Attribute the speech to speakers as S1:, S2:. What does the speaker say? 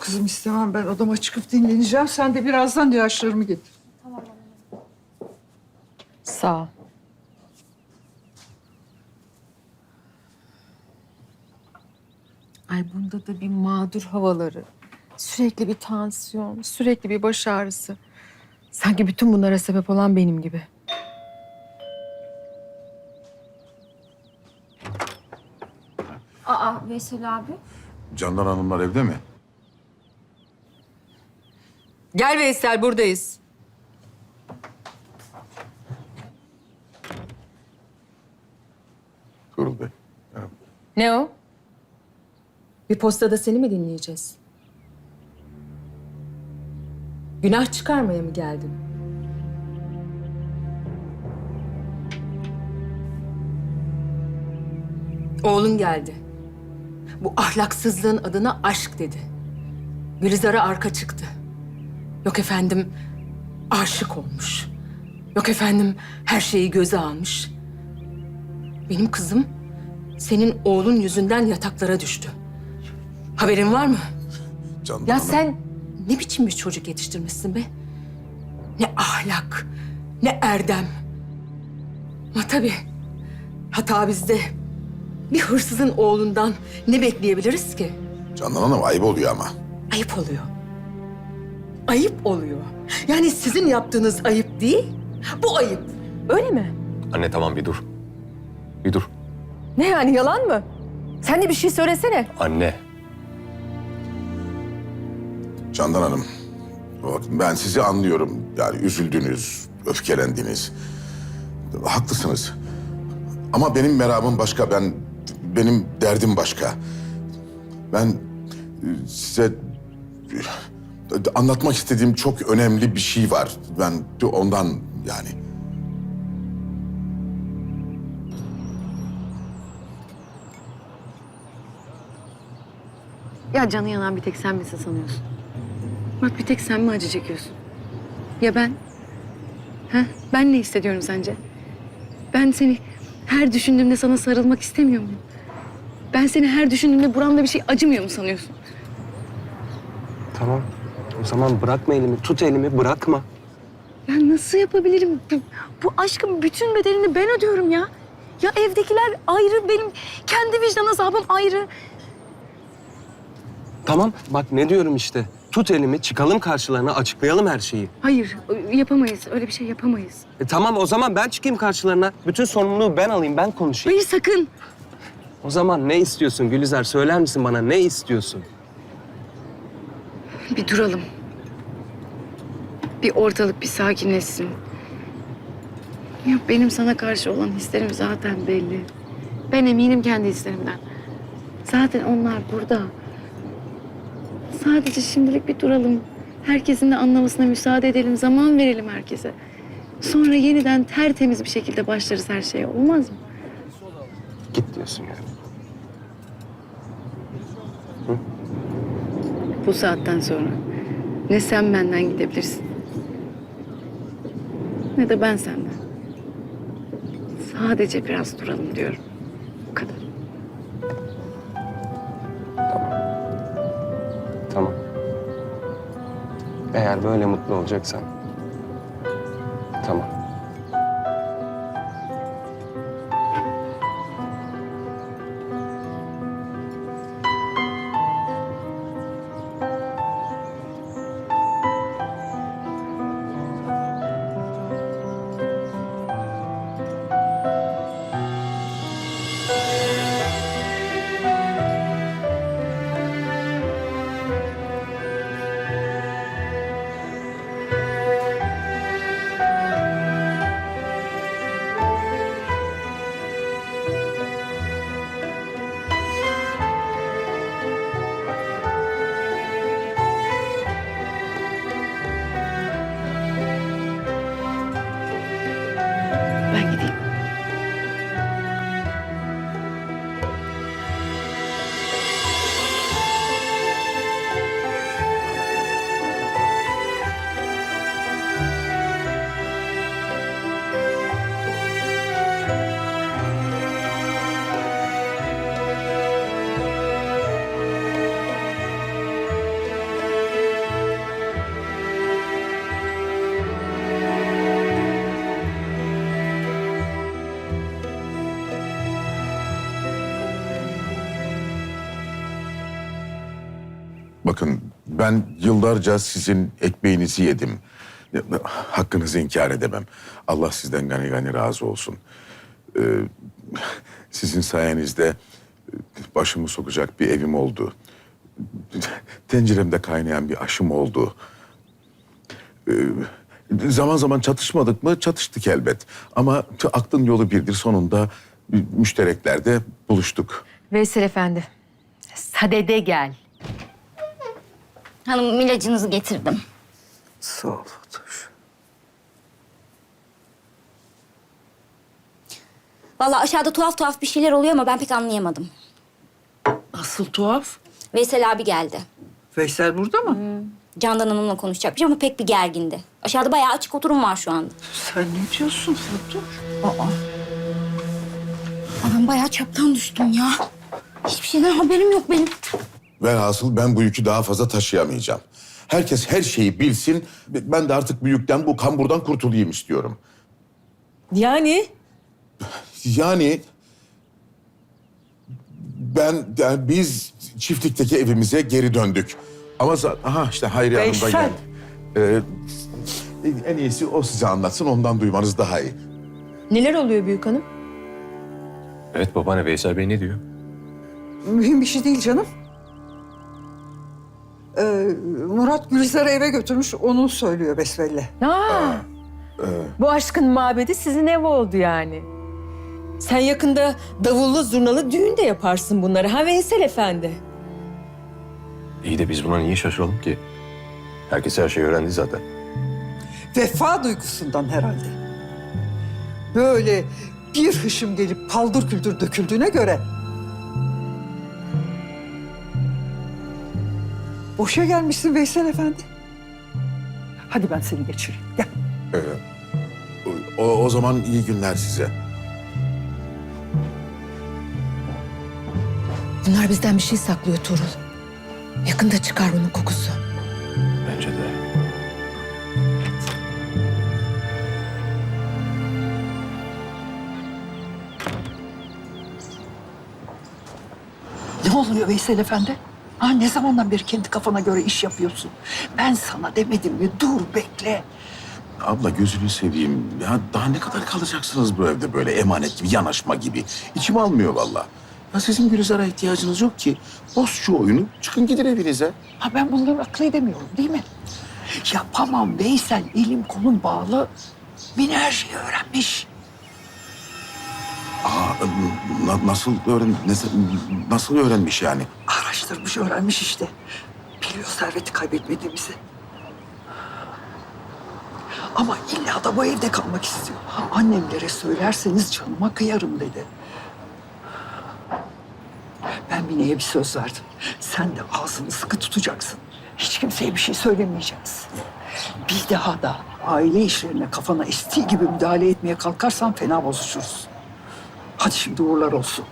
S1: Kızım istemem ben odama çıkıp dinleneceğim. Sen de birazdan ilaçlarımı getir.
S2: Sağ ol. Ay bunda da bir mağdur havaları. Sürekli bir tansiyon, sürekli bir baş ağrısı. Sanki bütün bunlara sebep olan benim gibi.
S3: Aa Veysel abi.
S4: Candan Hanımlar evde mi?
S2: Gel Veysel buradayız.
S4: Tuğrul Bey.
S2: Ne o? Bir postada seni mi dinleyeceğiz? Günah çıkarmaya mı geldin? Oğlun geldi. Bu ahlaksızlığın adına aşk dedi. Gülizar'a arka çıktı. Yok efendim aşık olmuş. Yok efendim her şeyi göze almış. Benim kızım senin oğlun yüzünden yataklara düştü. Haberin var mı?
S4: Candan
S2: Ya
S4: Hanım.
S2: sen ne biçim bir çocuk yetiştirmişsin be? Ne ahlak, ne erdem. Ama tabii hata bizde. Bir hırsızın oğlundan ne bekleyebiliriz ki?
S4: Candan Hanım ayıp oluyor ama.
S2: Ayıp oluyor. Ayıp oluyor. Yani sizin yaptığınız ayıp değil, bu ayıp. Öyle mi?
S5: Anne tamam bir dur. Bir dur.
S2: Ne yani yalan mı? Sen de bir şey söylesene.
S5: Anne.
S4: Candan Hanım. Bakın ben sizi anlıyorum. Yani üzüldünüz, öfkelendiniz. Haklısınız. Ama benim meramım başka. Ben benim derdim başka. Ben e, size anlatmak istediğim çok önemli bir şey var. Ben ondan yani.
S6: Ya canı yanan bir tek sen misin sanıyorsun? Murat bir tek sen mi acı çekiyorsun? Ya ben? Ha? Ben ne hissediyorum sence? Ben seni her düşündüğümde sana sarılmak istemiyor muyum? Ben seni her düşündüğümde buramda bir şey acımıyor mu sanıyorsun?
S7: Tamam. O zaman bırakma elimi. Tut elimi bırakma.
S6: Ya nasıl yapabilirim? Bu, bu aşkın bütün bedelini ben ödüyorum ya. Ya evdekiler ayrı, benim kendi vicdan azabım ayrı.
S7: Tamam bak ne diyorum işte. Tut elimi çıkalım karşılarına açıklayalım her şeyi.
S6: Hayır, yapamayız. Öyle bir şey yapamayız.
S7: E tamam o zaman ben çıkayım karşılarına. Bütün sorumluluğu ben alayım ben konuşayım.
S6: Hayır sakın.
S7: O zaman ne istiyorsun Gülizar söyler misin bana ne istiyorsun?
S6: Bir duralım. Bir ortalık bir sakinleşsin. Ya benim sana karşı olan hislerim zaten belli. Ben eminim kendi hislerimden. Zaten onlar burada. Sadece şimdilik bir duralım. Herkesin de anlamasına müsaade edelim. Zaman verelim herkese. Sonra yeniden tertemiz bir şekilde başlarız her şeye. Olmaz mı?
S7: Git diyorsun yani.
S6: Bu saatten sonra ne sen benden gidebilirsin ne de ben senden. Sadece biraz duralım diyorum. Bu kadar.
S7: Tamam. Eğer böyle mutlu olacaksan.
S4: Bakın ben yıllarca sizin ekmeğinizi yedim. Hakkınızı inkar edemem. Allah sizden gani gani razı olsun. Ee, sizin sayenizde başımı sokacak bir evim oldu. Tenceremde kaynayan bir aşım oldu. Ee, zaman zaman çatışmadık mı? Çatıştık elbet. Ama aklın yolu birdir. Sonunda müştereklerde buluştuk.
S3: Veysel Efendi, sadede gel.
S8: Hanım ilacınızı getirdim.
S1: Sağ ol Fatoş.
S8: Vallahi aşağıda tuhaf tuhaf bir şeyler oluyor ama ben pek anlayamadım.
S1: Nasıl tuhaf.
S8: Veysel abi geldi.
S1: Veysel burada mı?
S8: Candan Hanım'la konuşacakmış ama pek bir gergindi. Aşağıda bayağı açık oturum var şu anda.
S1: Sen ne diyorsun Fatoş? Aa,
S8: Aa, Ben bayağı çaptan düştüm ya. Hiçbir şeyden haberim yok benim.
S4: Velhasıl ben bu yükü daha fazla taşıyamayacağım. Herkes her şeyi bilsin. Ben de artık bu yükten, bu kamburdan kurtulayım istiyorum.
S2: Yani
S4: Yani ben, yani biz çiftlikteki evimize geri döndük. Ama aha işte Hayriye Hanım da geldi. Ee, en iyisi o size anlatsın, ondan duymanız daha iyi.
S2: neler oluyor büyük hanım?
S5: Evet babaanne Veysel Bey ne diyor?
S1: mühim bir şey değil canım. Ee, Murat Gülizar'ı eve götürmüş, onu söylüyor besbelli.
S2: Aa, bu aşkın mabedi sizin ev oldu yani. Sen yakında davullu zurnalı düğün de yaparsın bunları ha Veysel Efendi.
S5: İyi de biz buna niye şaşıralım ki? Herkes her şeyi öğrendi zaten.
S1: Vefa duygusundan herhalde. Böyle bir hışım gelip paldır küldür döküldüğüne göre... Boşa gelmişsin Veysel Efendi. Hadi ben seni geçireyim. Gel.
S4: Ee, o, o zaman iyi günler size.
S2: Bunlar bizden bir şey saklıyor Tuğrul. Yakında çıkar bunun kokusu.
S5: Bence de.
S9: Ne oluyor Veysel Efendi? Ha, ne zamandan beri kendi kafana göre iş yapıyorsun? Ben sana demedim mi? Dur bekle.
S4: Abla gözünü seveyim. Ya daha ne kadar kalacaksınız bu evde böyle emanet gibi, yanaşma gibi? İçim almıyor vallahi. Ya sizin Gülizar'a ihtiyacınız yok ki. Boz şu oyunu, çıkın gidin evinize.
S9: Ha ben bunları akıl edemiyorum değil mi? Yapamam Veysel. Elim kolum bağlı. Mine her şeyi öğrenmiş.
S4: Aa, na- nasıl öğren nasıl öğrenmiş yani?
S9: Araştırmış, öğrenmiş işte. Biliyor serveti kaybetmediğimizi. Ama illa da bu evde kalmak istiyor. Annemlere söylerseniz canıma kıyarım dedi. Ben Mine'ye bir söz verdim. Sen de ağzını sıkı tutacaksın. Hiç kimseye bir şey söylemeyeceksin. Bir daha da aile işlerine kafana estiği gibi müdahale etmeye kalkarsan fena bozuşuruz. Hadi şimdi uğurlar olsun.